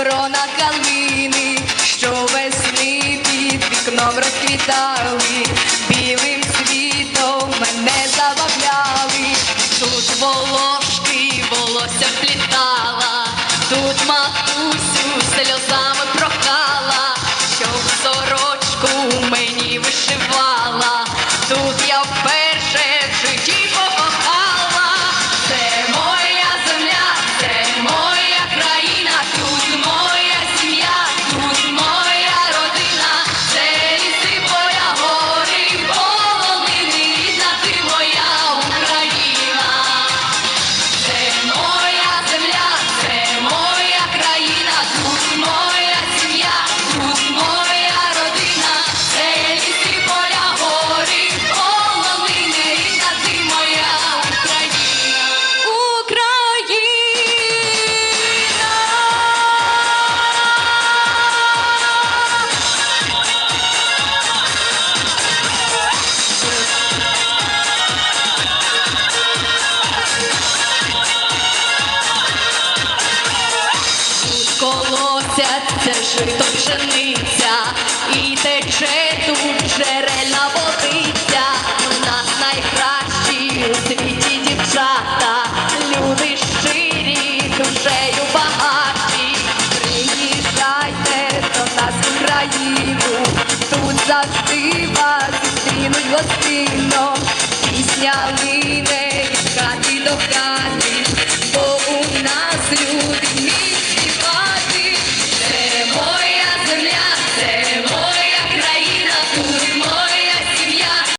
грона калини, що весни під вікном розквітали, білим світом мене забавляли, тут волошки, волосся плітала, тут матусю сльозами прохала, що в сорочку мені вишивала, тут я впевнена. Колосяться жито пшениця, і тече тут джерельна водиця. У нас найкращі у світі дівчата, люди щирі, душею багаті. Приїжджайте до нас в Україну, тут завжди вас зустрінуть гостинно. Пісня